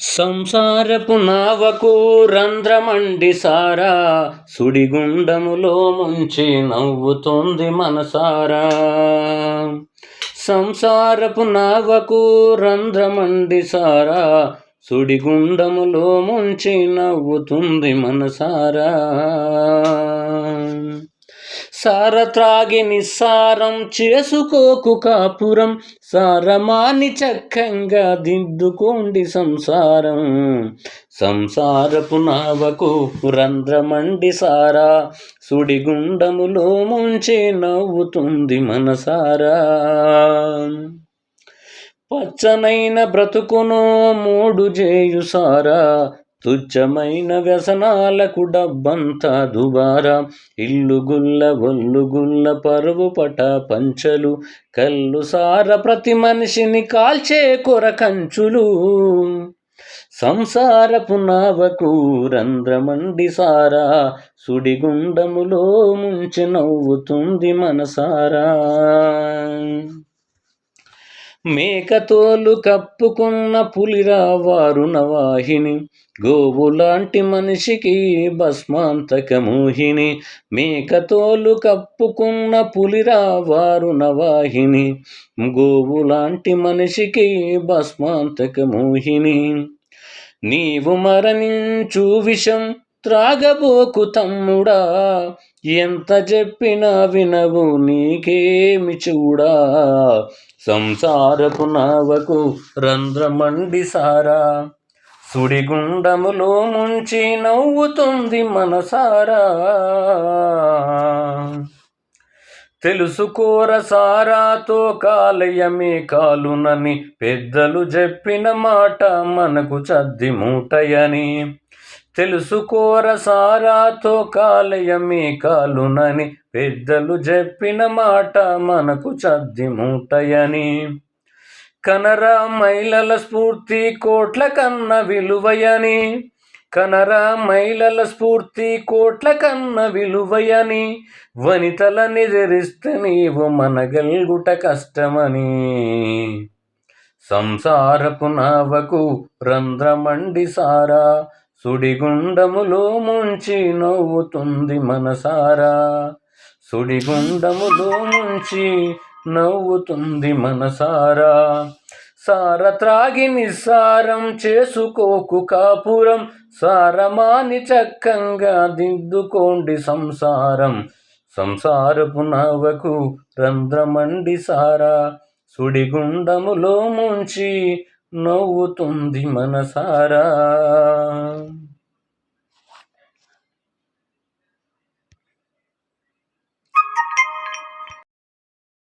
సంసారపు నావకు రంధ్రమండి సారా. సుడిగుండములో ముంచి నవ్వుతోంది మనసారా. సంసారపు నావకు రంధ్రమండి సారా. సుడిగుండములో ముంచి నవ్వుతుంది మనసారా. సార త్రాగి నిస్సారం చేసుకోకు కాపురం సారమాని చక్కంగా దిద్దుకోండి సంసారం. సంసారపు నావకు రంధ్రమండి సారా సుడిగుండములో ముంచే నవ్వుతుంది మనసారా. పచ్చనైన బ్రతుకును మూడు చేయు సారా తుచ్చమైన వ్యసనాలకు డబ్బంతా దుబారా. ఇల్లు గుల్ల ఒల్లు గుల్ల పరువు పట పంచలు కళ్ళు సార ప్రతి మనిషిని కాల్చే కొర కంచులు. సంసారపు నావకు రంధ్రమండి సారా సుడిగుండములో ముంచి నవ్వుతుంది మనసారా. మేకతోలు కప్పుకున్న పులిరా వారుణవాహిని గోవులాంటి మనిషికి భస్మాంతక మోహిని మేకతోలు కప్పుకున్న పులిరా వారుణవాహిని గోవులాంటి మనిషికి భస్మాంతక మోహిని నీవు మరణించు విషం త్రాగబోకు తమ్ముడా ఎంత చెప్పినా వినవు నీకేమి చూడా? సంసారపు నావకు రంధ్రమండి సారా. సుడిగుండములో ముంచి నవ్వుతుంది మనసారా. తెలుసుకోర సారాతో కాలయమే కాలునని పెద్దలు చెప్పిన మాట మనకు చద్ది మూటయని. తెలుసుకోర సారాతో కాలయమే కాలునని. పెద్దలు చెప్పిన మాట మనకు చద్ది మూటయని. కనరా మహిళల స్ఫూర్తి కోట్ల కన్న విలువయని. కనరా మహిళల స్ఫూర్తి కోట్ల కన్న విలువయని. వనితల నిజరిస్తే నీవు మనగల్గుట కష్టమని. సంసారపు నావకు రంధ్రమండి సారా. సుడిగుండములో ముంచి నవ్వుతుంది మనసారా. సుడిగుండములో ముంచి నవ్వుతుంది మనసారా. సార త్రాగి నిస్సారం చేసుకోకు కాపురం సారమాని చక్కంగా దిద్దుకోండి సంసారం. సంసారపు నవ్వకు రంధ్రమండి సారా. సుడిగుండములో ముంచి నవ్వుతుంది మనసారా?